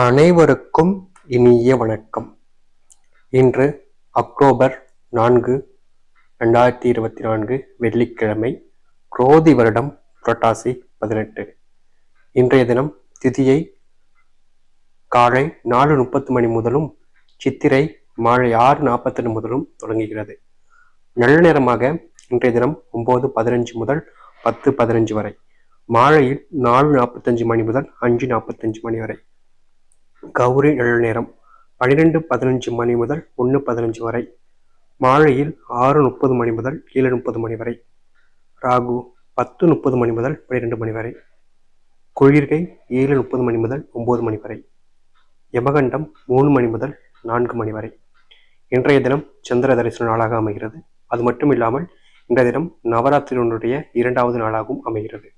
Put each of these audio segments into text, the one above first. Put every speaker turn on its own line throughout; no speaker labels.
அனைவருக்கும் இனிய வணக்கம். இன்று அக்டோபர் நான்கு ரெண்டாயிரத்தி இருபத்தி நான்கு வெள்ளிக்கிழமை குரோதி வருடம் புரட்டாசி பதினெட்டு. இன்றைய தினம் திதியை காலை நாலு முப்பத்து மணி முதலும் சித்திரை மாலை ஆறு நாற்பத்தெட்டு முதலும் தொடங்குகிறது. நல்ல நேரமாக இன்றைய தினம் ஒன்பது பதினஞ்சு முதல் பத்து பதினஞ்சு வரை. மாலையில் நாலு நாற்பத்தஞ்சு மணி முதல் அஞ்சு நாற்பத்தஞ்சு மணி வரை. கௌரி நிழல் நேரம். பனிரெண்டு பதினஞ்சு மணி முதல் ஒன்று பதினஞ்சு வரை. மாலையில் ஆறு முப்பது மணி முதல் ஏழு முப்பது மணி வரை. ராகு பத்து முப்பது மணி முதல் பன்னிரெண்டு மணி வரை. குளிர்கை ஏழு முப்பது மணி முதல் ஒன்பது மணி வரை. யமகண்டம் மூணு மணி முதல் நான்கு மணி வரை. இன்றைய தினம் சந்திர தரிசன நாளாக அமைகிறது. அது மட்டும் இல்லாமல் இன்றைய தினம் நவராத்திரியினுடைய இரண்டாவது நாளாகவும் அமைகிறது.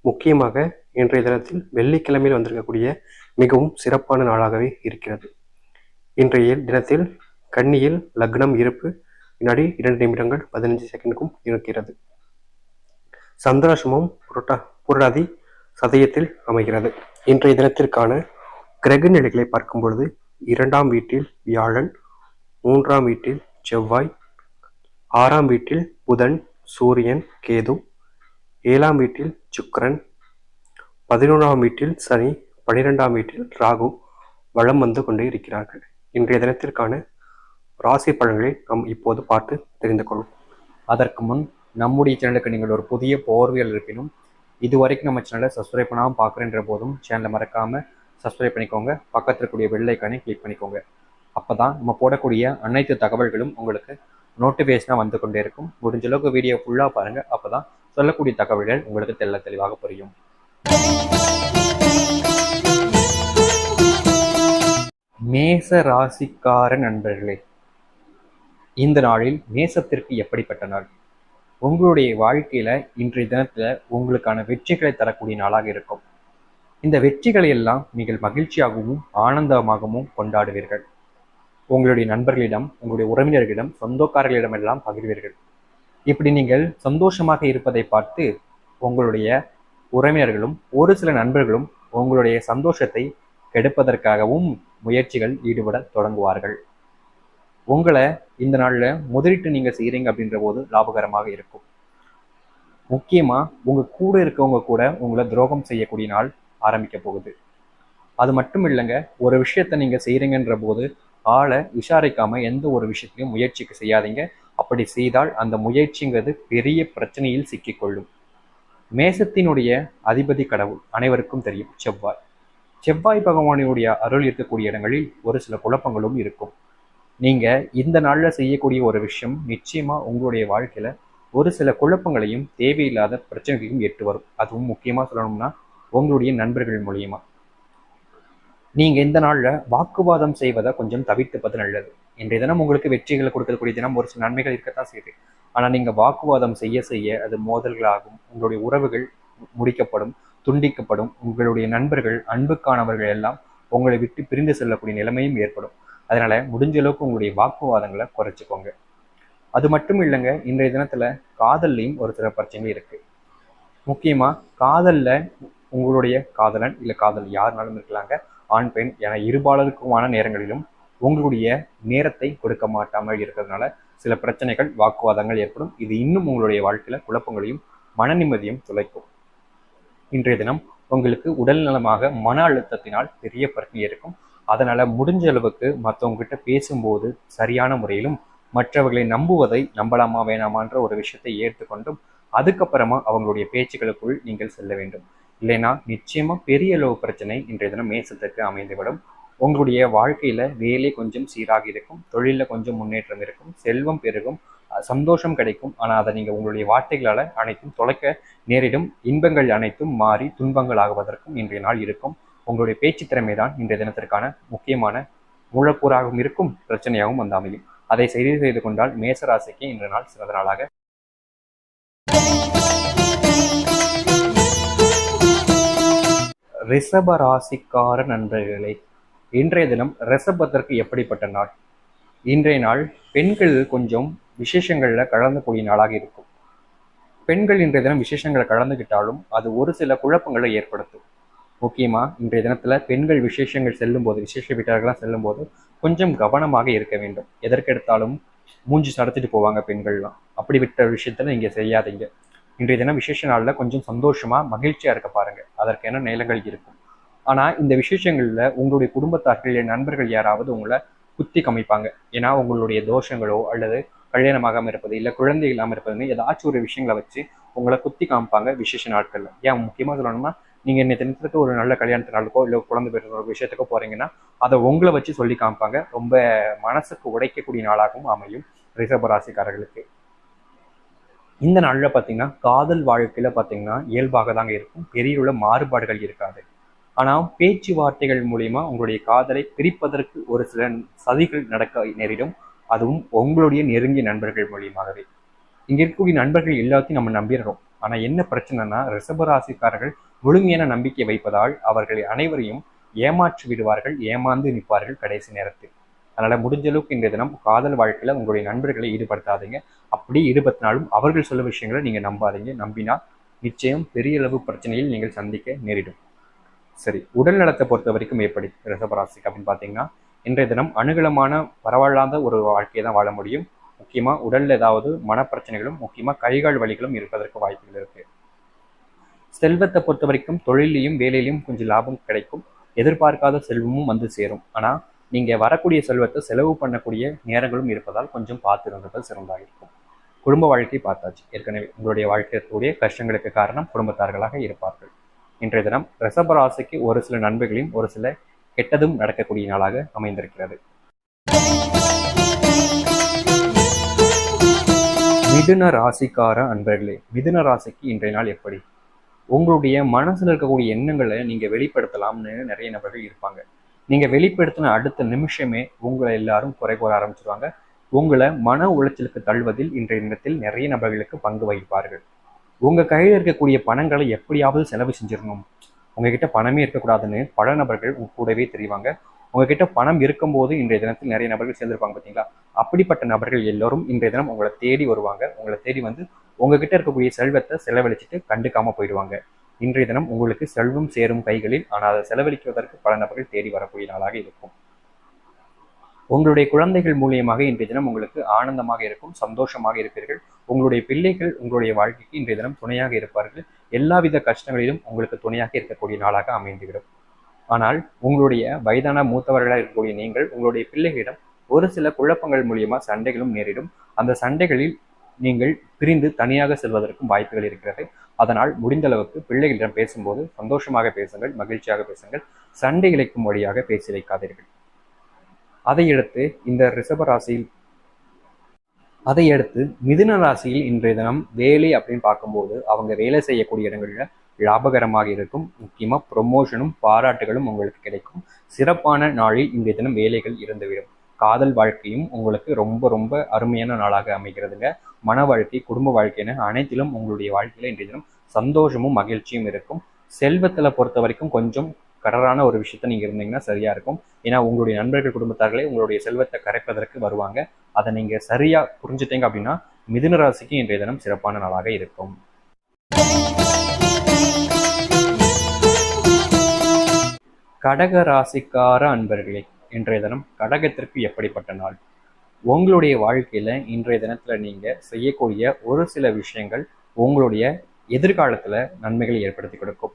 முக்கியமாக இன்றைய தினத்தில் வெள்ளிக்கிழமையில் வந்திருக்கக்கூடிய மிகவும் சிறப்பான நாளாகவே இருக்கிறது. இன்றைய தினத்தில் கன்னியில் லக்னம் இருப்பு வினாடி இரண்டு நிமிடங்கள் பதினஞ்சு செகண்டுக்கும் இருக்கிறது. சந்திராசிரமம் புரட்டா புரடாதி சதயத்தில் அமைகிறது. இன்றைய தினத்திற்கான கிரக நிலைகளை பார்க்கும் பொழுது இரண்டாம் வீட்டில் வியாழன் மூன்றாம் வீட்டில் செவ்வாய் ஆறாம் வீட்டில் புதன் சூரியன் கேது ஏழாம் வீட்டில் சுக்கரன் பதினொன்றாம் வீட்டில் சனி பனிரெண்டாம் வீட்டில் ராகு வளம் வந்து கொண்டே இருக்கிறார்கள். இன்றைய தினத்திற்கான ராசி பலன்களை நாம் இப்போது பார்த்து தெரிந்து கொள்வோம்.
அதற்கு முன் நம்முடைய சேனலுக்கு நீங்கள் ஒரு புதிய போர்வியல் இருப்பினும் இது வரைக்கும் நம்ம சேனலை சப்ஸ்கிரைப் பண்ணாமல் பார்க்குறேன்ற போதும் சேனலை மறக்காமல் சப்ஸ்கிரைப் பண்ணிக்கோங்க. பக்கத்தில் இருக்கக்கூடிய வெள்ளைக்கானே கிளிக் பண்ணிக்கோங்க. அப்போ தான் நம்ம போடக்கூடிய அனைத்து தகவல்களும் உங்களுக்கு நோட்டிஃபிகேஷனாக வந்து கொண்டே இருக்கும். முடிஞ்ச அளவுக்கு வீடியோ ஃபுல்லாக பாருங்கள் அப்போ தான் சொல்லக்கூடிய தகவல்கள் உங்களுக்கு தெல்ல தெளிவாக புரியும். மேச ராசிக்கார நண்பர்களே இந்த நாளில் மேசத்திற்கு எப்படிப்பட்ட நாள்? உங்களுடைய வாழ்க்கையில இன்றைய தினத்துல உங்களுக்கான வெற்றிகளை தரக்கூடிய நாளாக இருக்கும். இந்த வெற்றிகளை எல்லாம் நீங்கள் மகிழ்ச்சியாகவும் ஆனந்தமாகவும் கொண்டாடுவீர்கள். உங்களுடைய நண்பர்களிடம் உங்களுடைய உறவினர்களிடம் சொந்தக்காரர்களிடம் எல்லாம் பகிர்வீர்கள். இப்படி நீங்கள் சந்தோஷமாக இருப்பதை பார்த்து உங்களுடைய உறவினர்களும் ஒரு சில நண்பர்களும் உங்களுடைய சந்தோஷத்தை கெடுப்பதற்காகவும் முயற்சிகள் ஈடுபட தொடங்குவார்கள். உங்களை இந்த நாளில் முதலீட்டு நீங்கள் செய்கிறீங்க அப்படின்ற போது லாபகரமாக இருக்கும். முக்கியமாக உங்கள் கூட இருக்கவங்க கூட உங்களை துரோகம் செய்யக்கூடிய நாள் ஆரம்பிக்க போகுது. அது மட்டும் இல்லைங்க ஒரு விஷயத்த நீங்கள் செய்கிறீங்கன்ற போது ஆளை விசாரிக்காமல் எந்த ஒரு விஷயத்தையும் முயற்சிக்கு செய்யாதீங்க. அப்படி செய்தால் அந்த முயற்சிங்கிறது பெரிய பிரச்சனையில் சிக்கிக்கொள்ளும். மேசத்தினுடைய அதிபதி கடவுள் அனைவருக்கும் தெரியும் செவ்வாய். செவ்வாய் பகவானுடைய அருள் இருக்கக்கூடிய இடங்களில் ஒரு சில குழப்பங்களும் இருக்கும். நீங்க இந்த நாள்ல செய்யக்கூடிய ஒரு விஷயம் நிச்சயமா உங்களுடைய வாழ்க்கையில ஒரு சில குழப்பங்களையும் தேவையில்லாத பிரச்சனைகளையும் ஏற்று வரும். அதுவும் முக்கியமா சொல்லணும்னா உங்களுடைய நண்பர்கள் மூலியமா. நீங்க இந்த நாள்ல வாக்குவாதம் செய்வதை கொஞ்சம் தவிர்த்துப்பது நல்லது. இன்றைய தினம் உங்களுக்கு வெற்றிகளை கொடுக்கக்கூடிய தினம் ஒரு சில நன்மைகள் இருக்கத்தான் செய்யுது. ஆனா நீங்க வாக்குவாதம் செய்ய செய்ய அது மோதல்களாகும். உங்களுடைய உறவுகள் முடிக்கப்படும். துண்டிக்கப்படும். உங்களுடைய நண்பர்கள் அன்புக்கானவர்கள் எல்லாம் உங்களை விட்டு பிரிந்து செல்லக்கூடிய நிலைமையும் ஏற்படும். அதனால முடிஞ்ச அளவுக்கு உங்களுடைய வாக்குவாதங்களை குறைச்சிக்கோங்க. அது மட்டும் இல்லைங்க இன்றைய தினத்துல காதல்லையும் ஒரு சில பிரச்சனைகள் இருக்கு. முக்கியமா காதல்ல உங்களுடைய காதலன் இல்லை காதல் யாருனாலும் இருக்கலாங்க. ஆண் பெண் என இருபாலருக்குமான நேரங்களிலும் உங்களுடைய நேரத்தை கொடுக்க மாட்டாமல் இருக்கிறதுனால சில பிரச்சனைகள் வாக்குவாதங்கள் ஏற்படும். இது இன்னும் உங்களுடைய வாழ்க்கையில குழப்பங்களையும் மன நிம்மதியும் துளைக்கும். இன்றைய தினம் உங்களுக்கு உடல் நலமாக மன அழுத்தத்தினால் பெரிய பிரச்சனை இருக்கும். அதனால முடிஞ்ச அளவுக்கு மற்றவங்க கிட்ட பேசும்போது சரியான முறையிலும் மற்றவர்களை நம்புவதை நம்பலாமா வேணாமான்ற ஒரு விஷயத்தை ஏற்றுக்கொண்டும் அதுக்கப்புறமா அவங்களுடைய பேச்சுக்களுக்குள் நீங்கள் செல்ல வேண்டும். இல்லைன்னா நிச்சயமா பெரிய அளவு பிரச்சனை இன்றைய தினம் மேசத்திற்கு அமைந்துவிடும். உங்களுடைய வாழ்க்கையில வேலை கொஞ்சம் சீராக இருக்கும். தொழில கொஞ்சம் முன்னேற்றம் இருக்கும். செல்வம் பெருகும். சந்தோஷம் கிடைக்கும். ஆனால் அதை நீங்கள் உங்களுடைய வார்த்தைகளால் அனைத்தும் தொலைக்க நேரிடும். இன்பங்கள் அனைத்தும் மாறி துன்பங்கள் ஆகுவதற்கும் இன்றைய நாள் இருக்கும். உங்களுடைய பேச்சு திறமை தான் இன்றைய தினத்திற்கான முக்கியமான மூலக்கூறாகவும் இருக்கும். பிரச்சனையாகவும் வந்து அமையும் அதை சரி செய்து கொண்டால் மேசராசிக்கு இன்றைய நாள் சிறந்த நாளாக ரிஷப ராசிக்கார நண்பர்களே இன்றைய தினம் ரிஷபத்திற்கு எப்படிப்பட்ட நாள்? இன்றைய நாள் பெண்கள் கொஞ்சம் விசேஷங்களில் கலந்துக்கூடிய நாளாக இருக்கும். பெண்கள் இன்றைய தினம் விசேஷங்களை கலந்துக்கிட்டாலும் அது ஒரு சில குழப்பங்களை ஏற்படுத்தும். முக்கியமாக இன்றைய தினத்தில் பெண்கள் விசேஷங்கள் செல்லும்போது விசேஷ வீட்டார்கள்லாம் செல்லும்போது கொஞ்சம் கவனமாக இருக்க வேண்டும். எதற்கெடுத்தாலும் மூஞ்சி சடத்திட்டு போவாங்க பெண்கள்லாம். அப்படி விட்ட விஷயத்தில் நீங்கள் செய்யாதீங்க. இன்றைய தினம் விசேஷ நாளில் கொஞ்சம் சந்தோஷமாக மகிழ்ச்சியாக இருக்க பாருங்கள் அதற்கான நிலங்கள் இருக்கும். ஆனால் இந்த விசேஷங்களில் உங்களுடைய குடும்பத்தார்கள் நண்பர்கள் யாராவது உங்களை குத்தி கமிப்பாங்க. ஏன்னா உங்களுடைய தோஷங்களோ அல்லது கல்யாணமாகாமல் இருப்பது இல்லை குழந்தை இல்லாமல் இருப்பதுன்னு ஏதாச்சும் ஒரு விஷயங்களை வச்சு உங்களை குத்தி காமிப்பாங்க விசேஷ நாட்களில். ஏன் முக்கியமாக சொல்லணும்னா நீங்கள் இன்னைக்கு தினத்துக்கு ஒரு நல்ல கல்யாணத்து நாளுக்கோ இல்லை குழந்தை பெற்ற ஒரு விஷயத்துக்கோ போறீங்கன்னா அதை உங்களை வச்சு சொல்லி காமிப்பாங்க. ரொம்ப மனசுக்கு உடைக்கக்கூடிய நாளாகவும் அமையும் ரிஷபராசிக்காரர்களுக்கு இந்த நாளில் பார்த்தீங்கன்னா காதல் வாழ்க்கையில் பார்த்தீங்கன்னா இயல்பாக தாங்க இருக்கும். பெரிய உள்ள மாறுபாடுகள் இருக்காது. ஆனால் பேச்சுவார்த்தைகள் மூலியமா உங்களுடைய காதலை பிரிப்பதற்கு ஒரு சில சதிகள் நடக்க நேரிடும். அதுவும் உங்களுடைய நெருங்கிய நண்பர்கள் மூலியமாகவே. இங்க இருக்கக்கூடிய நண்பர்கள் எல்லாத்தையும் நம்ம நம்பிடுறோம் ஆனா என்ன பிரச்சனைனா ரிஷபராசிக்காரர்கள் முழுமையான நம்பிக்கை வைப்பதால் அவர்களை அனைவரையும் ஏமாற்றி விடுவார்கள் ஏமாந்து நிற்பார்கள் கடைசி நேரத்தில். அதனால முடிஞ்ச அளவுக்கு இன்றைய தினம் காதல் வாழ்க்கையில உங்களுடைய நண்பர்களை ஈடுபடுத்தாதீங்க. அப்படி ஈடுபடுத்தினாலும் அவர்கள் சொல்ல விஷயங்களை நீங்க நம்பாதீங்க. நம்பினால் நிச்சயம் பெரிய அளவு பிரச்சனையில் நீங்கள் சந்திக்க நேரிடும். சரி உடல் நலத்தை பொறுத்த வரைக்கும் எப்படி ரிஷபராசிக்கு அப்படின்னு பார்த்தீங்கன்னா இன்றைய தினம் அனுகூலமான பரவாயில்லாத ஒரு வாழ்க்கையை தான் வாழ முடியும். முக்கியமா உடல்ல ஏதாவது மனப்பிரச்சனைகளும் முக்கியமா கைகால் வலிகளும் இருப்பதற்கு வாய்ப்புகள் இருக்கு. செல்வத்தை பொறுத்த வரைக்கும் தொழிலையும் வேலையிலையும் கொஞ்சம் லாபம் கிடைக்கும். எதிர்பார்க்காத செல்வமும் வந்து சேரும். ஆனா நீங்க வரக்கூடிய செல்வத்தை செலவு பண்ணக்கூடிய நேரங்களும் இருப்பதால் கொஞ்சம் பார்த்து இருந்தது சிறந்தாக இருக்கும். குடும்ப வாழ்க்கை பார்த்தாச்சு. ஏற்கனவே உங்களுடைய வாழ்க்கைக்கூடிய கஷ்டங்களுக்கு காரணம் குடும்பத்தார்களாக இருப்பார்கள். இன்றைய தினம் ரிஷபராசிக்கு ஒரு சில நன்மைகளையும் ஒரு சில கெட்டதும் நடக்கக்கூடிய நாளாக அமைந்திருக்கிறது. மிதுன ராசிக்கார அன்பர்களே மிதுன ராசிக்கு இன்றைய நாள் எப்படி? உங்களுடைய மனசுல இருக்கக்கூடிய எண்ணங்களை நீங்க வெளிப்படுத்தலாம்னு நிறைய நபர்கள் இருப்பாங்க. நீங்க வெளிப்படுத்தின அடுத்த நிமிஷமே உங்களை எல்லாரும் குறை கூற ஆரம்பிச்சிருவாங்க. உங்களை மன உளைச்சலுக்கு தள்ளுவதில் இன்றைய தினத்தில் நிறைய நபர்களுக்கு பங்கு வகிப்பார்கள். உங்க கையில் இருக்கக்கூடிய பணங்களை எப்படியாவது செலவு செஞ்சிடணும். உங்ககிட்ட பணமே இருக்கக்கூடாதுன்னு பல நபர்கள் கூடவே தெரிவாங்க. உங்ககிட்ட பணம் இருக்கும்போது இன்றைய தினத்தில் நிறைய நபர்கள் சேர்ந்திருப்பாங்க பார்த்தீங்களா? அப்படிப்பட்ட நபர்கள் எல்லோரும் இன்றைய தினம் உங்களை தேடி வருவாங்க. உங்களை தேடி வந்து உங்ககிட்ட இருக்கக்கூடிய செல்வத்தை செலவழிச்சிட்டு கண்டுக்காம போயிடுவாங்க. இன்றைய தினம் உங்களுக்கு செல்வம் சேரும் கைகளில் ஆனால் அதை செலவழிக்குவதற்கு பல நபர்கள் தேடி வரக்கூடிய நாளாக இருக்கும். உங்களுடைய குழந்தைகள் மூலியமாக இன்றைய தினம் உங்களுக்கு ஆனந்தமாக இருக்கும் சந்தோஷமாக இருப்பீர்கள். உங்களுடைய பிள்ளைகள் உங்களுடைய வாழ்க்கைக்கு இன்றைய தினம் துணையாக இருப்பார்கள். எல்லாவித கஷ்டங்களிலும் உங்களுக்கு துணையாக இருக்கக்கூடிய நாளாக அமைந்துவிடும். ஆனால் உங்களுடைய வயதான மூத்தவர்களாக இருக்கக்கூடிய நீங்கள் உங்களுடைய பிள்ளைகளிடம் ஒரு சில குழப்பங்கள் மூலியமா சண்டைகளும் நேரிடும். அந்த சண்டைகளில் நீங்கள் பிரிந்து தனியாக செல்வதற்கும் வாய்ப்புகள் இருக்கிறது. அதனால் முடிந்த அளவுக்கு பிள்ளைகளிடம் பேசும்போது சந்தோஷமாக பேசுங்கள் மகிழ்ச்சியாக பேசுங்கள். சண்டை இழைக்கும் வழியாக பேசி வைக்காதீர்கள் அதையடுத்து இந்த ரிஷப ராசியில் அதையடுத்து மிதுன ராசியில் இன்றைய தினம் வேலை அப்படின்னு பார்க்கும்போது அவங்க வேலை செய்யக்கூடிய இடங்களில் லாபகரமாக இருக்கும். முக்கியமாக ப்ரொமோஷனும் பாராட்டுகளும் உங்களுக்கு கிடைக்கும். சிறப்பான நாளில் இன்றைய தினம் வேலைகள் இருந்துவிடும். காதல் வாழ்க்கையும் உங்களுக்கு ரொம்ப ரொம்ப அருமையான நாளாக அமைகிறதுங்க. மன வாழ்க்கை குடும்ப வாழ்க்கைன்னு அனைத்திலும் உங்களுடைய வாழ்க்கையில் இன்றைய தினம் சந்தோஷமும் மகிழ்ச்சியும் இருக்கும். செல்வத்தில் பொறுத்த வரைக்கும் கொஞ்சம் கடரான ஒரு விஷயத்த நீங்க இருந்தீங்கன்னா சரியா இருக்கும். ஏன்னா உங்களுடைய நண்பர்கள் குடும்பத்தார்களே உங்களுடைய செல்வத்தை கரைப்பதற்கு வருவாங்க. அதை நீங்க சரியா புரிஞ்சுட்டீங்க அப்படின்னா மிதுன ராசிக்கு இன்றைய தினம் சிறப்பான நாளாக இருக்கும். கடக ராசிக்கார அன்பர்களே இன்றைய தினம் கடகத்திற்கு எப்படிப்பட்ட நாள்? உங்களுடைய வாழ்க்கையில இன்றைய தினத்துல நீங்க செய்யக்கூடிய ஒரு சில விஷயங்கள் உங்களுடைய எதிர்காலத்துல நன்மைகளை ஏற்படுத்தி கொடுக்கும்.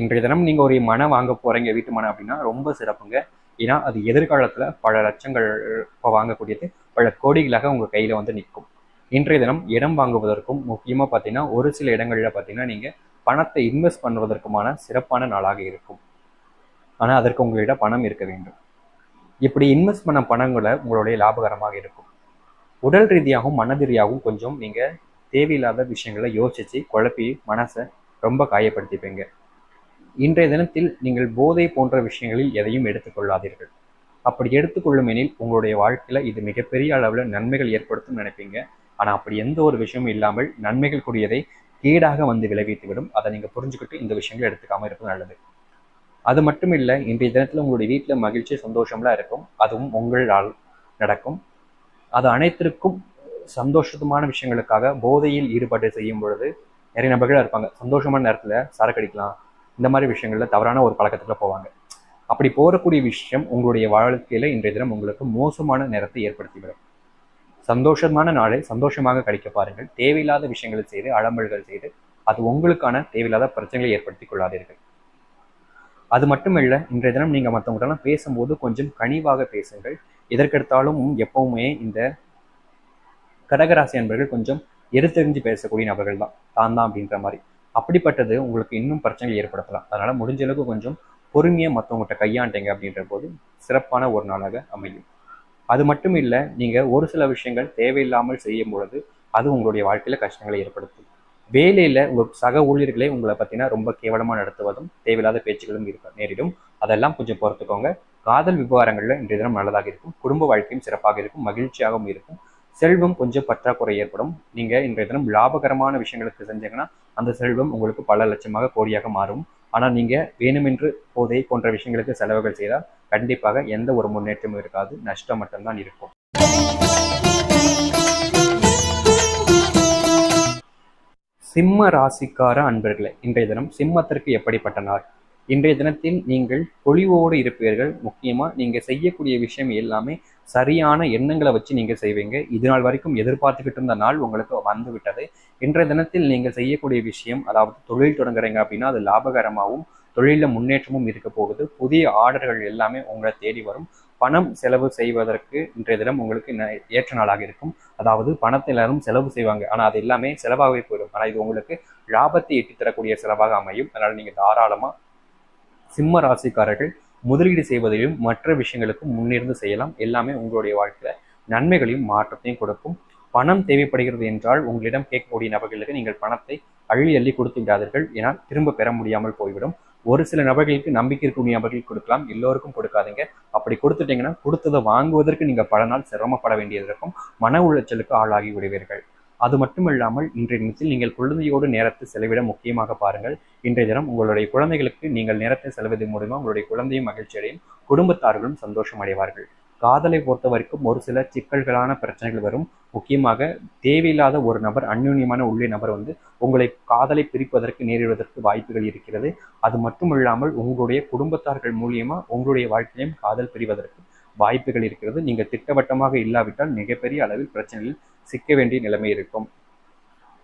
இன்றைய தினம் நீங்க ஒரு மனை வாங்க போறீங்க வீட்டு மனை அப்படின்னா ரொம்ப சிறப்புங்க. ஏன்னா அது எதிர்காலத்துல பல லட்சங்கள் இப்போ வாங்கக்கூடியது பல கோடிகளாக உங்க கையில வந்து நிற்கும். இன்றைய தினம் இடம் வாங்குவதற்கும் முக்கியமா பார்த்தீங்கன்னா ஒரு சில இடங்கள்ல பார்த்தீங்கன்னா நீங்க பணத்தை இன்வெஸ்ட் பண்ணுவதற்குமான சிறப்பான நாளாக இருக்கும். ஆனா அதற்கு உங்களிடம் பணம் இருக்க வேண்டும். இப்படி இன்வெஸ்ட் பண்ண பணங்களை உங்களுடைய லாபகரமாக இருக்கும். உடல் ரீதியாகவும் மனது ரீதியாகவும் கொஞ்சம் நீங்க தேவையில்லாத விஷயங்களை யோசிச்சு குழப்பி மனசை ரொம்ப காயப்படுத்திப்பீங்க. இன்றைய தினத்தில் நீங்கள் போதை போன்ற விஷயங்களில் எதையும் எடுத்துக்கொள்ளாதீர்கள். அப்படி எடுத்துக்கொள்ளும் எனில் உங்களுடைய வாழ்க்கையில இது மிகப்பெரிய அளவில் நன்மைகள் ஏற்படுத்தும் நினைப்பீங்க. ஆனா அப்படி எந்த ஒரு விஷயமும் இல்லாமல் நன்மைகள் கூடியதை கேடாக வந்து விளைவித்து விடும் அதை நீங்க புரிஞ்சுக்கிட்டு இந்த விஷயங்களை எடுத்துக்காமல் இருப்பது நல்லது. அது மட்டும் இல்லை இன்றைய தினத்தில் உங்களுடைய வீட்டில் மகிழ்ச்சி சந்தோஷம்லாம் இருக்கும். அதுவும் உங்களால் நடக்கும். அது அனைத்திற்கும் சந்தோஷமான விஷயங்களுக்காக போதையில் ஈடுபாடு செய்யும் பொழுது நிறைய நபர்களாக இருப்பாங்க. சந்தோஷமான நேரத்தில் சரக்கு அடிக்கலாம் இந்த மாதிரி விஷயங்கள்ல தவறான ஒரு பழக்கத்துக்குள்ள போவாங்க. அப்படி போகக்கூடிய விஷயம் உங்களுடைய வாழ்க்கையில இன்றைய தினம் உங்களுக்கு மோசமான நேரத்தை ஏற்படுத்திவிடும். சந்தோஷமான நாளை சந்தோஷமாக கழிக்க பாருங்கள். தேவையில்லாத விஷயங்களை செய்து அலம்பல்கள் செய்து அது உங்களுக்கான தேவையில்லாத பிரச்சனைகளை ஏற்படுத்தி கொள்ளாதீர்கள். அது மட்டுமல்ல இன்றைய தினம் நீங்க மற்றவங்கள்டலாம் பேசும்போது கொஞ்சம் கனிவாக பேசுங்கள். எதற்கெடுத்தாலும் எப்பவுமே இந்த கடகராசி அன்பர்கள் கொஞ்சம் எடுத்தெறிஞ்சு பேசக்கூடிய நபர்கள் தான் தான் தான் அப்படின்ற மாதிரி. அப்படிப்பட்டது உங்களுக்கு இன்னும் பிரச்சனைகள் ஏற்படுத்தலாம். அதனால முடிஞ்ச அளவுக்கு கொஞ்சம் பொறுமையாக மற்றவங்ககிட்ட கையாண்டீங்க அப்படின்ற போது சிறப்பான ஒரு நாளாக அமையும். அது மட்டும் இல்லை நீங்கள் ஒரு சில விஷயங்கள் தேவையில்லாமல் செய்யும் பொழுது அது உங்களுடைய வாழ்க்கையில் கஷ்டங்களை ஏற்படுத்தும். வேலையில் உங்கள் சக ஊழியர்களே உங்களை பார்த்தீங்கன்னா ரொம்ப கேவலமாக நடத்துவதும் தேவையில்லாத பேச்சுகளும் இருக்க நேரிடும். அதெல்லாம் கொஞ்சம் பொறுத்துக்கோங்க. காதல் விவகாரங்களில் இன்றைய தினம் நல்லதாக இருக்கும். குடும்ப வாழ்க்கையும் சிறப்பாக இருக்கும். மகிழ்ச்சியாகவும் இருக்கும். செல்வம் கொஞ்சம் பற்றாக்குறை ஏற்படும். நீங்கள் இன்றைய தினம் லாபகரமான விஷயங்களுக்கு செஞ்சீங்கன்னா அந்த செல்வம் உங்களுக்கு பல லட்சமாக கோடியாக மாறும். ஆனால் நீங்கள் வேணுமென்று போதை போன்ற விஷயங்களுக்கு செலவுகள் செய்தால் கண்டிப்பாக எந்த ஒரு முன்னேற்றமும் இருக்காது. நஷ்டம் மட்டும்தான் இருக்கும். சிம்ம ராசிக்கார அன்பர்களே இன்றைய தினம் சிம்மத்திற்கு எப்படிப்பட்ட நாள்? இன்றைய தினத்தில் நீங்கள் பொழிவோடு இருப்பீர்கள். முக்கியமாக நீங்கள் செய்யக்கூடிய விஷயம் எல்லாமே சரியான எண்ணங்களை வச்சு நீங்கள் செய்வீங்க. இது நாள் வரைக்கும் எதிர்பார்த்துக்கிட்டு இருந்த நாள் உங்களுக்கு வந்து விட்டது இன்றைய தினத்தில் நீங்கள் செய்யக்கூடிய விஷயம் அதாவது தொழில் தொடங்குறீங்க அப்படின்னா அது லாபகரமாகவும் தொழிலில் முன்னேற்றமும் இருக்க போகுது. புதிய ஆர்டர்கள் எல்லாமே உங்களை தேடி வரும். பணம் செலவு செய்வதற்கு இன்றைய தினம் உங்களுக்கு ஏற்ற நாளாக இருக்கும். அதாவது பணத்தை எல்லாரும் செலவு செய்வாங்க. ஆனால் அது எல்லாமே செலவாகவே போயிடும். ஆனால் இது உங்களுக்கு லாபத்தை ஈட்டி தரக்கூடிய செலவாக அமையும். அதனால் நீங்கள் தாராளமாக சிம்ம ராசிக்காரர்கள் முதலீடு செய்வதிலும் மற்ற விஷயங்களுக்கும் முன்னிருந்து செய்யலாம். எல்லாமே உங்களுடைய வாழ்க்கையில நன்மைகளையும் மாற்றத்தையும் கொடுக்கும். பணம் தேவைப்படுகிறது என்றால் உங்களிடம் கேட்கக்கூடிய நபர்களுக்கு நீங்கள் பணத்தை அள்ளி அள்ளி கொடுத்து விடாதீர்கள். ஏனால் திரும்ப பெற முடியாமல் போய்விடும். ஒரு சில நபர்களுக்கு நம்பிக்கை இருக்கக்கூடிய நபர்களுக்கு கொடுக்கலாம். எல்லோருக்கும் கொடுக்காதீங்க. அப்படி கொடுத்துட்டீங்கன்னா கொடுத்ததை வாங்குவதற்கு நீங்கள் பல நாள் சிரமப்பட வேண்டியது இருக்கும். மன உளைச்சலுக்கு ஆளாகி விடுவீர்கள். அது மட்டும் இல்லாமல் இன்றைய தினத்தில் நீங்கள் குழந்தையோடு நேரத்தை செலவிட முக்கியமாக பாருங்கள். இன்றைய தினம் உங்களுடைய குழந்தைகளுக்கு நீங்கள் நேரத்தை செலவிடும் மூலமா உங்களுடைய குழந்தையும் மகிழ்ச்சி அடையும் குடும்பத்தார்களும் சந்தோஷம் அடைவார்கள். காதலை பொறுத்த வரைக்கும் ஒரு சில சிக்கல்களான பிரச்சனைகள் வரும். முக்கியமாக தேவையில்லாத ஒரு நபர் அந்யூன்யமான உள்ளே நபர் வந்து உங்களை காதலை பிரிப்பதற்கு நேரிடுவதற்கு வாய்ப்புகள் இருக்கிறது. அது மட்டும் இல்லாமல் உங்களுடைய குடும்பத்தார்கள் மூலியமா உங்களுடைய வாழ்க்கையிலும் காதல் பிரிவதற்கு வாய்ப்புகள் இருக்கிறது. நீங்கள் திட்டவட்டமாக இல்லாவிட்டால் மிகப்பெரிய அளவில் பிரச்சனையில் சிக்க வேண்டிய நிலைமை இருக்கும்.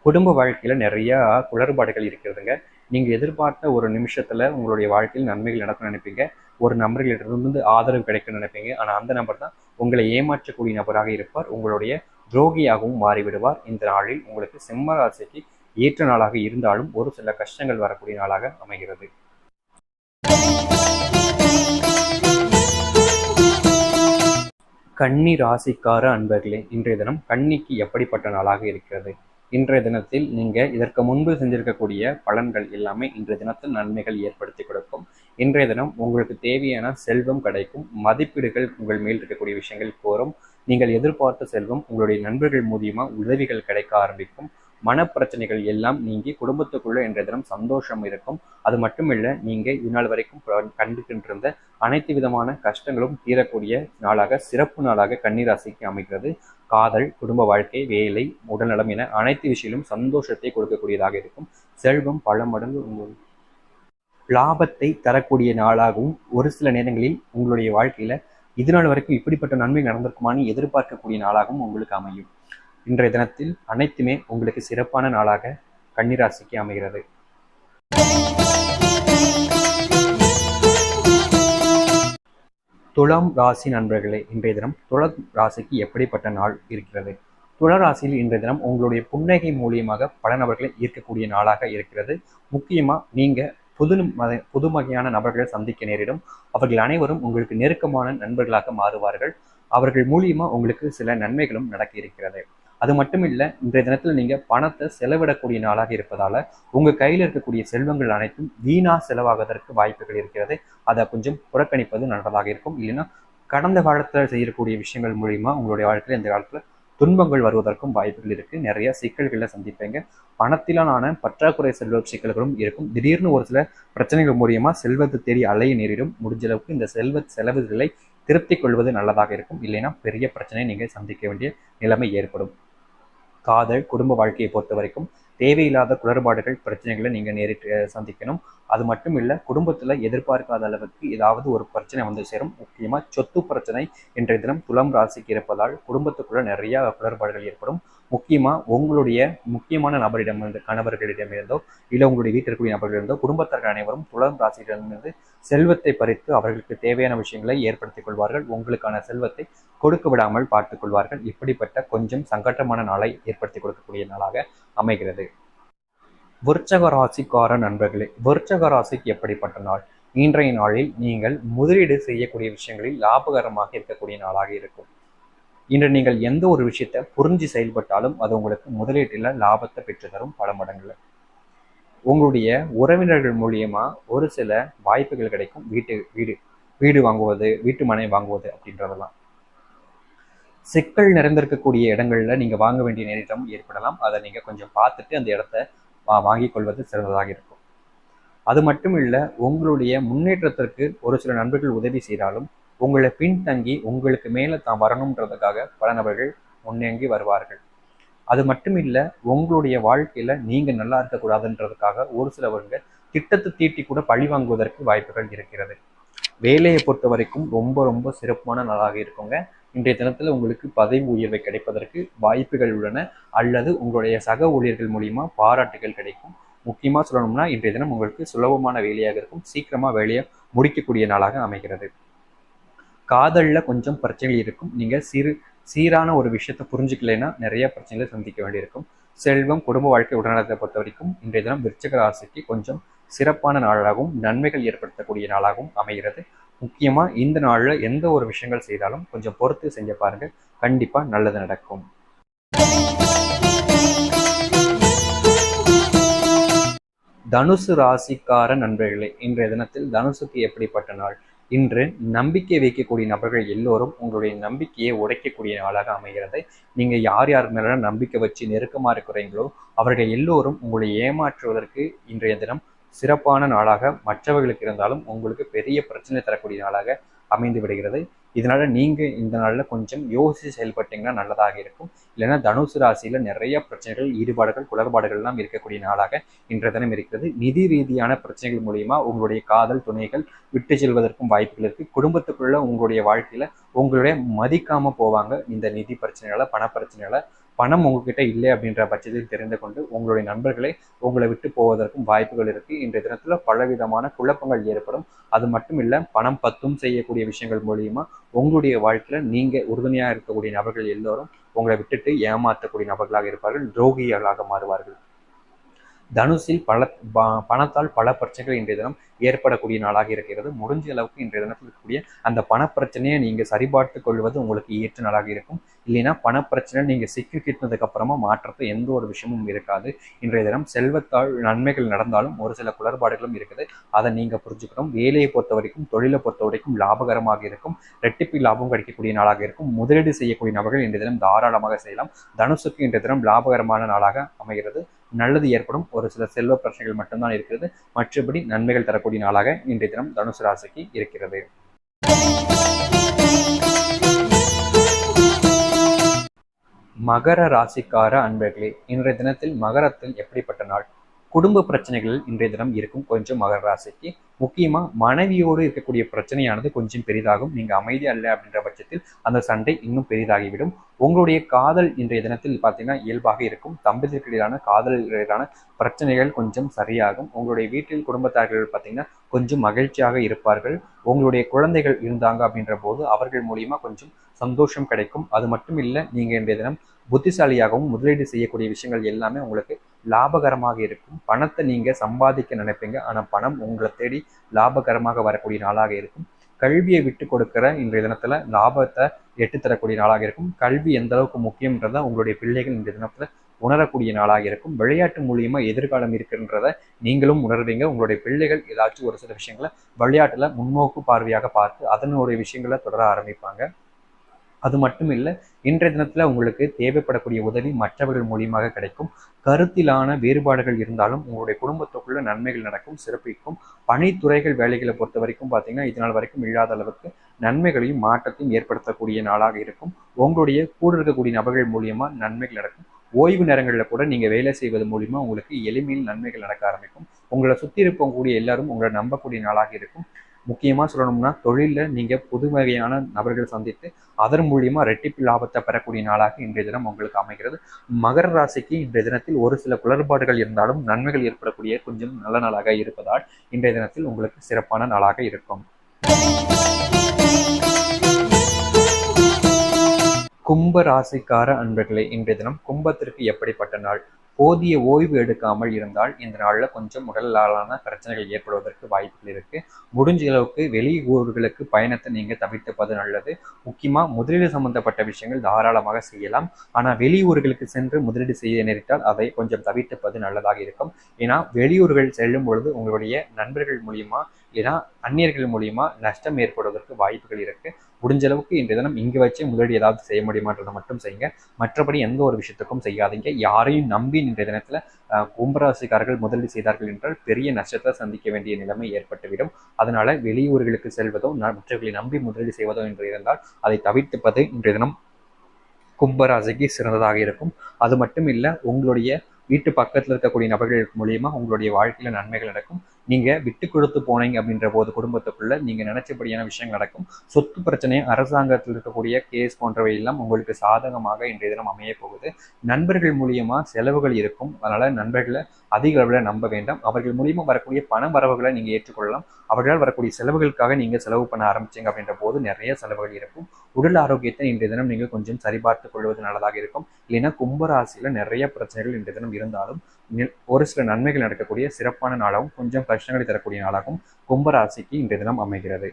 குடும்ப வாழ்க்கையில் நிறையா குளறுபாடுகள் இருக்கிறதுங்க. நீங்கள் எதிர்பார்த்த ஒரு நிமிஷத்தில் உங்களுடைய வாழ்க்கையில் நன்மைகள் நடக்கும் நினைப்பீங்க. ஒரு நபர்களிடமிருந்து ஆதரவு கிடைக்கும்னு நினைப்பீங்க. ஆனால் அந்த நபர் தான் உங்களை ஏமாற்றக்கூடிய நபராக இருப்பார். உங்களுடைய துரோகியாகவும் மாறிவிடுவார். இந்த நாளில் உங்களுக்கு சிம்ம ராசிக்கு ஏற்ற நாளாக இருந்தாலும் ஒரு சில கஷ்டங்கள் வரக்கூடிய நாளாக அமைகிறது. கன்னி ராசிக்கார அன்பர்களே இன்றைய தினம் கன்னிக்கு எப்படிப்பட்ட நாளாக இருக்கிறது? இன்றைய தினத்தில் நீங்கள் இதற்கு முன்பு செஞ்சிருக்கக்கூடிய பலன்கள் எல்லாமே இன்றைய தினத்தில் நன்மைகள் ஏற்படுத்தி கொடுக்கும். இன்றைய தினம் உங்களுக்கு தேவையான செல்வம் கிடைக்கும். மதிப்பீடுகள் உங்கள் மேல் இருக்கக்கூடிய விஷயங்கள் கோரும். நீங்கள் எதிர்பார்த்த செல்வம் உங்களுடைய நண்பர்கள் மூலியமாக உதவிகள் கிடைக்க ஆரம்பிக்கும். மனப்பிரச்சனைகள் எல்லாம் நீங்கி குடும்பத்துக்குள்ள இன்றைய தினம் சந்தோஷம் இருக்கும். அது மட்டுமில்ல நீங்க இதுநாள் வரைக்கும் ப- அனைத்து விதமான கஷ்டங்களும் தீரக்கூடிய நாளாக சிறப்பு நாளாக கன்னிராசிக்கு அமைகிறது. காதல் குடும்ப வாழ்க்கை வேலை உடல்நலம் என அனைத்து விஷயங்களும் சந்தோஷத்தை கொடுக்கக்கூடியதாக இருக்கும். செல்வம் பல மடங்கு உங்கள் லாபத்தை தரக்கூடிய நாளாகவும் ஒரு சில நேரங்களில் உங்களுடைய வாழ்க்கையில இது நாள் வரைக்கும் இப்படிப்பட்ட நன்மை நடந்திருக்குமான்னு எதிர்பார்க்கக்கூடிய நாளாகவும் உங்களுக்கு அமையும். இன்றைய தினத்தில் அனைத்துமே உங்களுக்கு சிறப்பான நாளாக கன்னிராசிக்கு அமைகிறது. துலாம் ராசி நண்பர்களே இன்றைய தினம் துள ராசிக்கு எப்படிப்பட்ட நாள் இருக்கிறது? துள ராசியில் இன்றைய தினம் உங்களுடைய புன்னகை மூலியமாக பல நபர்களை ஈர்க்கக்கூடிய நாளாக இருக்கிறது. முக்கியமா நீங்க புது மத புது வகையான நபர்களை சந்திக்க நேரிடும். அவர்கள் அனைவரும் உங்களுக்கு நெருக்கமான நண்பர்களாக மாறுவார்கள். அவர்கள் மூலியமா உங்களுக்கு சில நன்மைகளும் நடக்க இருக்கிறது. அது மட்டும் இல்ல இன்றைய தினத்தில் நீங்க பணத்தை செலவிடக்கூடிய நாளாக இருப்பதால உங்க கையில் இருக்கக்கூடிய செல்வங்கள் அனைத்தும் வீணா செலவாவதற்கு வாய்ப்புகள் இருக்கிறது. அதை கொஞ்சம் புறக்கணிப்பது நல்லதாக இருக்கும். இல்லைன்னா கடந்த காலத்துல செய்யக்கூடிய விஷயங்கள் மூலியமா உங்களுடைய வாழ்க்கையில இந்த காலத்துல துன்பங்கள் வருவதற்கும் வாய்ப்புகள் இருக்கு. நிறைய சிக்கல்களை சந்திப்பீங்க. பணத்திலான பற்றாக்குறை செல்வ சிக்கல்களும் இருக்கும். திடீர்னு ஒரு சில பிரச்சனைகள் மூலியமா செல்வத்தை தேடி அலைய நேரிடும். முடிஞ்ச அளவுக்கு இந்த செல்வ செலவுகளை திருப்தி கொள்வது நல்லதாக இருக்கும். இல்லைன்னா பெரிய பிரச்சனையை நீங்கள் சந்திக்க வேண்டிய நிலைமை ஏற்படும். காதல் குடும்ப வாழ்க்கையை பொறுத்த வரைக்கும் தேவையில்லாத குளறுபாடுகள் பிரச்சனைகளை நீங்கள் நேரிட்டு சந்திக்கணும். அது மட்டும் இல்லை குடும்பத்தில் எதிர்பார்க்காத அளவுக்கு ஏதாவது ஒரு பிரச்சனை வந்து சேரும். முக்கியமாக சொத்து பிரச்சனை இன்றைய தினம் துலாம் ராசிக்கு இருப்பதால் குடும்பத்துக்குள்ள நிறைய குளறுபாடுகள் ஏற்படும். முக்கியமாக உங்களுடைய முக்கியமான நபரிடமிருந்து கணவர்களிடமிருந்தோ இல்லை உங்களுடைய வீட்டில் இருக்கக்கூடிய நபர்களிருந்தோ குடும்பத்தார்கள் அனைவரும் துலாம் ராசியிடமிருந்து செல்வத்தை பறித்து அவர்களுக்கு தேவையான விஷயங்களை ஏற்படுத்திக் கொள்வார்கள். உங்களுக்கான செல்வத்தை கொடுக்க விடாமல் பார்த்துக் கொள்வார்கள். இப்படிப்பட்ட கொஞ்சம் சங்கட்டமான நாளை ஏற்படுத்தி கொடுக்கக்கூடிய நாளாக அமைகிறது. விருச்சக ராசிக்கார நண்பர்களே விருச்சக ராசிக்கு எப்படிப்பட்ட நாள்? இன்றைய நாளில் நீங்கள் முதலீடு செய்யக்கூடிய விஷயங்களில் லாபகரமாக இருக்கக்கூடிய நாளாக இருக்கும். இன்று நீங்கள் எந்த ஒரு விஷயத்தை புரிஞ்சு செயல்பட்டாலும் அது உங்களுக்கு முதலீட்டில் லாபத்தை பெற்றுத்தரும் பல மடங்குல உங்களுடைய உறவினர்கள் மூலியமா ஒரு சில வாய்ப்புகள் கிடைக்கும். வீட்டு வீடு வீடு வாங்குவது வீட்டு மனை வாங்குவது அப்படின்றதெல்லாம். சிக்கல் நிறைந்திருக்கக்கூடிய இடங்கள்ல நீங்க வாங்க வேண்டிய நேரம் ஏற்படலாம். அதை நீங்க கொஞ்சம் பார்த்துட்டு அந்த இடத்த வா- வாங்கிக் கொள்வது சிறந்ததாக இருக்கும். அது மட்டும் இல்ல உங்களுடைய முன்னேற்றத்திற்கு ஒரு சில நண்பர்கள் உதவி செய்தாலும் உங்களை பின்தங்கி உங்களுக்கு மேல தான் வரணுன்றதுக்காக பல நபர்கள் முன்னேங்கி வருவார்கள். அது மட்டும் இல்ல உங்களுடைய வாழ்க்கையில நீங்க நல்லா இருக்கக்கூடாதுன்றதுக்காக ஒரு சிலவங்க திட்டத்தை தீட்டி கூட பழி வாங்குவதற்கு வாய்ப்புகள் இருக்கிறது. வேலையை பொறுத்த வரைக்கும் ரொம்ப ரொம்ப சிறப்பான நாளாக இருக்குங்க. இன்றைய தினத்துல உங்களுக்கு பதவி உயர்வை கிடைப்பதற்கு வாய்ப்புகள் உள்ளன. அல்லது உங்களுடைய சக ஊழியர்கள் மூலியமா பாராட்டுகள் கிடைக்கும். முக்கியமா சொல்லணும்னா இன்றைய தினம் உங்களுக்கு சுலபமான வேலையாக இருக்கும். சீக்கிரமா வேலையை முடிக்கக்கூடிய நாளாக அமைகிறது. காதலில் கொஞ்சம் பிரச்சனைகள் இருக்கும். நீங்கள் சிறு சீரான ஒரு விஷயத்தை புரிஞ்சுக்கலைன்னா நிறைய பிரச்சனைகளை சந்திக்க வேண்டியிருக்கும். செல்வம் குடும்ப வாழ்க்கை உடல்நலத்தை பொறுத்த வரைக்கும் இன்றைய தினம் விருச்சக ராசிக்கு கொஞ்சம் சிறப்பான நாளாகவும் நன்மைகள் ஏற்படுத்தக்கூடிய நாளாகவும் அமைகிறது. முக்கியமாக இந்த நாளில் எந்த ஒரு விஷயங்கள் செய்தாலும் கொஞ்சம் பொறுத்து செஞ்ச பாருங்கள் கண்டிப்பாக நல்லது நடக்கும். தனுசு ராசிக்கார நண்பர்களே இன்றைய தினத்தில் தனுசுக்கு எப்படிப்பட்ட நாள்? இன்று நம்பிக்கை வைக்கக்கூடிய நபர்கள் எல்லோரும் உங்களுடைய நம்பிக்கையை உடைக்கக்கூடிய நாளாக அமைகிறது. நீங்க யார் யார் மேல நம்பிக்கை வச்சு நெருக்கமா இருக்கிறீங்களோ அவர்கள் எல்லோரும் உங்களை ஏமாற்றுவதற்கு இன்றைய தினம் சிறப்பான நாளாக மற்றவர்களுக்கு இருந்தாலும் உங்களுக்கு பெரிய பிரச்சனை தரக்கூடிய நாளாக அமைந்து விடுகிறது. இதனால நீங்கள் இந்த நாளில் கொஞ்சம் யோசித்து செயல்பட்டீங்கன்னா நல்லதாக இருக்கும். இல்லைன்னா தனுசு ராசியில் நிறைய பிரச்சனைகள் ஈடுபாடுகள் குளறுபாடுகள்லாம் இருக்கக்கூடிய நாளாக இன்றைய தினம் இருக்கிறது. நிதி ரீதியான பிரச்சனைகள் மூலியமா உங்களுடைய காதல் துணைகள் விட்டு செல்வதற்கும் வாய்ப்புகள் இருக்குது குடும்பத்துக்குள்ள உங்களுடைய வாழ்க்கையில் உங்களுடைய மதிக்காமல் போவாங்க. இந்த நிதி பிரச்சனைகளை பண பிரச்சனைகளை பணம் உங்ககிட்ட இல்லை அப்படின்ற பட்சத்தில் தெரிந்து கொண்டு உங்களுடைய நண்பர்களை உங்களை விட்டு போவதற்கும் வாய்ப்புகள் இருக்கு. இன்றைய தினத்துல பலவிதமான குழப்பங்கள் ஏற்படும். அது மட்டும் இல்ல பணம் பத்தும் செய்யக்கூடிய விஷயங்கள் மூலியமா உங்களுடைய வாழ்க்கையில நீங்க உறுதுணையா இருக்கக்கூடிய நபர்கள் எல்லோரும் உங்களை விட்டுட்டு ஏமாற்றக்கூடிய நபர்களாக இருப்பார்கள் துரோகிகளாக மாறுவார்கள். தனுசில் பல ப- பணத்தால் பல பிரச்சனைகள் இன்றைய தினம் ஏற்படக்கூடிய நாளாக இருக்கிறது. முடிஞ்ச அளவுக்கு இன்றைய தினத்தில் இருக்கக்கூடிய அந்த பணப்பிரச்சனையை நீங்கள் சரிபார்த்து கொள்வது உங்களுக்கு ஏற்ற நாளாக இருக்கும். இல்லைன்னா பணப்பிரச்சனை நீங்கள் சிக்கிக்கிட்டதுக்கு அப்புறமா மாற்றத்தை எந்த ஒரு விஷயமும் இருக்காது. இன்றைய தினம் செல்வத்தால் நன்மைகள் நடந்தாலும் ஒரு சில குளறுபாடுகளும் இருக்குது. அதை நீங்கள் புரிஞ்சுக்கணும். வேலையை பொறுத்த வரைக்கும் தொழிலை பொறுத்த வரைக்கும் லாபகரமாக இருக்கும். ரெட்டிப்பு லாபம் கிடைக்கக்கூடிய நாளாக இருக்கும். முதலீடு செய்யக்கூடிய நபர்கள் இன்றைய தினம் தாராளமாக செய்யலாம். தனுசுக்கு இன்றைய தினம் லாபகரமான நாளாக அமைகிறது. நல்லது ஏற்படும். ஒரு சில செல்வ பிரச்சனைகள் மட்டும்தான் இருக்கிறது. மற்றபடி நன்மைகள் தரக்கூடிய நாளாக இன்றைய தினம் தனுசு ராசிக்கு இருக்கிறது. மகர ராசிக்கார அன்பர்களே இன்றைய தினத்தில் மகரத்தில் எப்படிப்பட்ட நாள்? குடும்ப பிரச்சனைகள் இன்றைய தினம் இருக்கும் கொஞ்சம் மகர ராசிக்கு. முக்கியமா மனைவியோடு இருக்கக்கூடிய பிரச்சனையானது கொஞ்சம் பெரிதாகும். நீங்க அமைதி அல்ல அப்படின்ற பட்சத்தில் அந்த சண்டை இன்னும் பெரிதாகிவிடும். உங்களுடைய காதல் இன்றைய தினத்தில் பார்த்தீங்கன்னா இயல்பாக இருக்கும். தம்பதியர்களிடையிலான காதலிடையிலான பிரச்சனைகள் கொஞ்சம் சரியாகும். உங்களுடைய வீட்டில் குடும்பத்தார்கள் பார்த்தீங்கன்னா கொஞ்சம் மகிழ்ச்சியாக இருப்பார்கள். உங்களுடைய குழந்தைகள் இருந்தாங்க அப்படின்ற போது அவர்கள் மூலியமா கொஞ்சம் சந்தோஷம் கிடைக்கும். அது மட்டும் இல்லை நீங்க இன்றைய தினம் புத்திசாலியாகவும் முதலீடு செய்யக்கூடிய விஷயங்கள் எல்லாமே உங்களுக்கு லாபகரமாக இருக்கும். பணத்தை நீங்கள் சம்பாதிக்க நினைப்பீங்க. ஆனால் பணம் உங்களை தேடி லாபகரமாக வரக்கூடிய நாளாக இருக்கும். கல்வியை விட்டு கொடுக்கிற இன்றைய தினத்தில் லாபத்தை எட்டுத்தரக்கூடிய நாளாக இருக்கும். கல்வி எந்த அளவுக்கு முக்கியன்றதை உங்களுடைய பிள்ளைகள் இன்றைய தினத்தில் உணரக்கூடிய நாளாக இருக்கும். விளையாட்டு மூலியமாக எதிர்காலம் இருக்குன்றத நீங்களும் உணர்வீங்க. உங்களுடைய பிள்ளைகள் ஏதாச்சும் ஒரு சில விஷயங்களை விளையாட்டில் முன்னோக்கு பார்வையாக பார்த்து அதனுடைய விஷயங்களை தொடர ஆரம்பிப்பாங்க. அது மட்டும் இல்லை இன்றைய தினத்தில் உங்களுக்கு தேவைப்படக்கூடிய உதவி மற்றவர்கள் மூலியமாக கிடைக்கும். கருத்திலான வேறுபாடுகள் இருந்தாலும் உங்களுடைய குடும்பத்துக்குள்ள நன்மைகள் நடக்கும் சிறப்பிக்கும். பணித்துறைகள் வேலைகளை பொறுத்த வரைக்கும் பார்த்தீங்கன்னா இது நாள் வரைக்கும் இல்லாத அளவுக்கு நன்மைகளையும் மாற்றத்தையும் ஏற்படுத்தக்கூடிய நாளாக இருக்கும். உங்களுடைய கூட இருக்கக்கூடிய நபர்கள் மூலியமா நன்மைகள் நடக்கும். ஓய்வு நேரங்களில் கூட நீங்கள் வேலை செய்வது மூலிமா உங்களுக்கு எளிமையில் நன்மைகள் நடக்க ஆரம்பிக்கும். உங்களை சுற்றி இருக்கக்கூடிய எல்லாரும் உங்களை நம்பக்கூடிய நாளாக இருக்கும். முக்கியமாக சொல்லணும்னா தொழிலில் நீங்கள் புது வகையான நபர்கள் சந்தித்து அதன் மூலியமாக ரெட்டிப்பு லாபத்தை பெறக்கூடிய நாளாக இன்றைய தினம் உங்களுக்கு அமைகிறது. மகர ராசிக்கு இன்றைய தினத்தில் ஒரு சில குளறுபாடுகள் இருந்தாலும் நன்மைகள் ஏற்படக்கூடிய கொஞ்சம் நல்ல நாளாக இருப்பதால் இன்றைய தினத்தில் உங்களுக்கு சிறப்பான நாளாக இருக்கும். கும்ப ராசிக்கார அன்பர்களே இன்றைய தினம் கும்பத்திற்கு எப்படிப்பட்ட நாள்? போதிய ஓய்வு எடுக்காமல் இருந்தால் இந்த நாளில் கொஞ்சம் உடலாலான பிரச்சனைகள் ஏற்படுவதற்கு வாய்ப்புகள் இருக்கு. முடிஞ்ச அளவுக்கு வெளி ஊர்களுக்கு பயணத்தை நீங்க தவிர்த்துப்பது நல்லது. முக்கியமா முதலீடு சம்பந்தப்பட்ட விஷயங்கள் தாராளமாக செய்யலாம். ஆனா வெளியூர்களுக்கு சென்று முதலீடு செய்ய நேரிட்டால் அதை கொஞ்சம் தவிர்த்துப்பது நல்லதாக இருக்கும். ஏன்னா வெளியூர்கள் செல்லும் பொழுது உங்களுடைய நண்பர்கள் மூலியமா ஏன்னா அந்நியர்கள் மூலியமா நஷ்டம் ஏற்படுவதற்கு வாய்ப்புகள் இருக்கு. முடிஞ்ச அளவுக்கு இன்றைய தினம் இங்கே வச்சு முதலீடு ஏதாவது செய்ய முடியுமான்றதை மட்டும் செய்யுங்க. மற்றபடி எந்த ஒரு விஷயத்துக்கும் செய்யாதீங்க. யாரையும் நம்பி இன்றைய தினத்துல கும்பராசிக்காரர்கள் முதலீடு செய்தார்கள் என்றால் பெரிய நஷ்டத்தை சந்திக்க வேண்டிய நிலைமை ஏற்பட்டுவிடும். அதனால வெளியூர்களுக்கு செல்வதோ மற்றவர்களை நம்பி முதலீடு செய்வதோ என்று இருந்தால் அதை தவிர்த்துப்பது இன்றைய தினம் கும்பராசிக்கு சிறந்ததாக இருக்கும். அது மட்டும் இல்லை உங்களுடைய வீட்டு பக்கத்தில் இருக்கக்கூடிய நபர்கள் மூலியமா உங்களுடைய வாழ்க்கையில நன்மைகள் நடக்கும். நீங்க விட்டு கொடுத்து போனீங்க அப்படின்ற போது குடும்பத்துக்குள்ள நீங்க நினைச்சபடியான விஷயங்கள் நடக்கும். சொத்து பிரச்சனை அரசாங்கத்தில் இருக்கக்கூடிய கேஸ் போன்றவை எல்லாம் உங்களுக்கு சாதகமாக இன்றைய தினம் அமைய போகுது. நண்பர்கள் மூலியமா செலவுகள் இருக்கும். அதனால நண்பர்களை அதிக அளவில் நம்ப வேண்டாம். அவர்கள் மூலியமாக வரக்கூடிய பண வரவுகளை நீங்கள் ஏற்றுக்கொள்ளலாம். அவர்களால் வரக்கூடிய செலவுகளுக்காக நீங்கள் செலவு பண்ண ஆரம்பிச்சிங்க அப்படின்ற போது நிறைய செலவுகள் இருக்கும். உடல் ஆரோக்கியத்தை இன்றைய தினம் நீங்கள் கொஞ்சம் சரிபார்த்து கொள்வது நல்லதாக இருக்கும். இல்லைன்னா கும்பராசியில் நிறைய பிரச்சனைகள் இன்றைய தினம் இருந்தாலும் ஒரு சில நன்மைகள் நடக்கக்கூடிய சிறப்பான நாளாகவும் கொஞ்சம் கஷ்டங்களை தரக்கூடிய நாளாகவும் கும்பராசிக்கு இன்றைய தினம் அமைகிறது.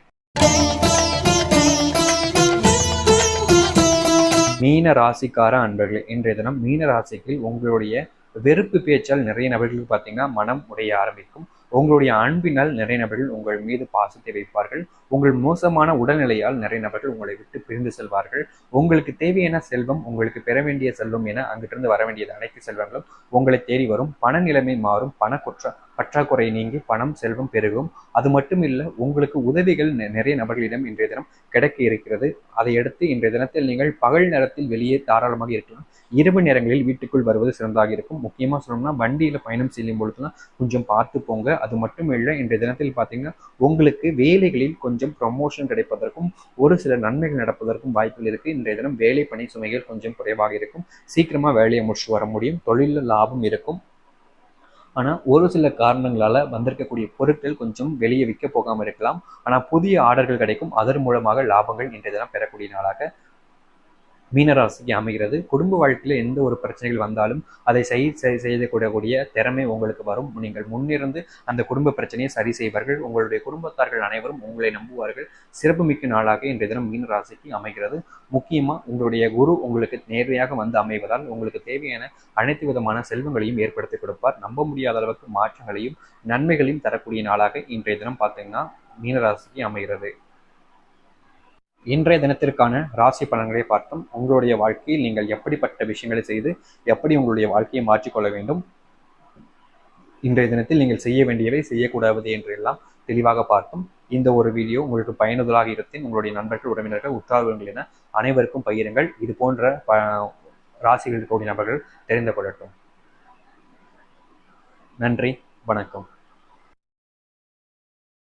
மீன ராசிக்கார அன்பர்களே இன்றைய தினம் மீன ராசிக்கு உங்களுடைய வெறுப்பு பேச்சால் நிறைய நபர்களுக்கு பார்த்தீங்கன்னா மனம் உடைய ஆரம்பிக்கும். உங்களுடைய அன்பினால் நிறைய நபர்கள் உங்கள் மீது பாசத்தை வைப்பார்கள். உங்கள் மோசமான உடல்நிலையால் நிறைய நபர்கள் உங்களை விட்டு பிரிந்து செல்வார்கள். உங்களுக்கு தேவையான செல்வம் உங்களுக்கு பெற வேண்டிய செல்வம் என அங்கிட்டிருந்து வர வேண்டியது அனைத்து செல்வங்களும் உங்களை தேடி வரும். பண நிலைமை மாறும். பண குற்ற பற்றாக்குறை நீங்கி பணம் செல்வம் பெருகும். அது மட்டும் இல்லை உங்களுக்கு உதவிகள் நிறைய நபர்களிடம் இன்றைய தினம் கிடைக்க இருக்கிறது. அதையடுத்து இன்றைய தினத்தில் நீங்கள் பகல் நேரத்தில் வெளியே தாராளமாக இருக்கலாம். இரவு நேரங்களில் வீட்டுக்குள் வருவது சிறந்ததாக இருக்கும். முக்கியமாக சொல்லணும்னா வண்டியில் பயணம் செய்யும் பொழுதுலாம் கொஞ்சம் பார்த்து போங்க. அது மட்டும் இல்லை இன்றைய தினத்தில் பார்த்தீங்கன்னா உங்களுக்கு வேலைகளில் கொஞ்சம் ப்ரமோஷன் கிடைப்பதற்கும் ஒரு சில நன்மைகள் நடப்பதற்கும் வாய்ப்புகள் இருக்குது இன்றைய தினம் வேலை பணி சுமைகள் கொஞ்சம் குறைவாக இருக்கும். சீக்கிரமாக வேலையை முடிச்சு வர முடியும். தொழிலில் லாபம் இருக்கும். ஆனால் ஒரு சில காரணங்களால் வந்திருக்கக்கூடிய பொருட்கள் கொஞ்சம் வெளியே விற்க போகாமல் இருக்கலாம். ஆனால் புதிய ஆர்டர்கள் கிடைக்கும். அதன் மூலமாக லாபங்கள் இன்றைய தினம் பெறக்கூடிய நாளாக மீனராசிக்கு அமைகிறது. குடும்ப வாழ்க்கையில் எந்த ஒரு பிரச்சனைகள் வந்தாலும் அதை சரி சரி செய்யக்கூடக்கூடிய திறமை உங்களுக்கு வரும். நீங்கள் முன்னிருந்து அந்த குடும்ப பிரச்சனையை சரி செய்வார்கள். உங்களுடைய குடும்பத்தார்கள் அனைவரும் உங்களை நம்புவார்கள். சிறப்புமிக்க நாளாக இன்றைய தினம் மீனராசிக்கு அமைகிறது. முக்கியமாக உங்களுடைய குரு உங்களுக்கு நேர்வையாக வந்து அமைவதால் உங்களுக்கு தேவையான அனைத்து விதமான செல்வங்களையும் ஏற்படுத்தி கொடுப்பார். நம்ப முடியாத அளவுக்கு மாற்றங்களையும் நன்மைகளையும் தரக்கூடிய நாளாக இன்றைய தினம் பார்த்தீங்கன்னா மீனராசிக்கு அமைகிறது. இன்றைய தினத்திற்கான ராசி பலன்களை பார்த்தோம் உங்களுடைய வாழ்க்கையில் நீங்கள் எப்படிப்பட்ட விஷயங்களை செய்து எப்படி உங்களுடைய வாழ்க்கையை மாற்றிக்கொள்ள வேண்டும்? இன்றைய தினத்தில் நீங்கள் செய்ய வேண்டியவை செய்யக்கூடாது என்று எல்லாம் தெளிவாக பார்த்தோம் இந்த ஒரு வீடியோ உங்களுக்கு பயனுதலாக இருந்தேன் உங்களுடைய நண்பர்கள் உறவினர்கள் உற்றார்கள் என அனைவருக்கும் பகிருங்கள். இது போன்ற ராசிகள் இருக்கக்கூடிய நபர்கள் தெரிந்து கொள்ளட்டும். நன்றி வணக்கம்.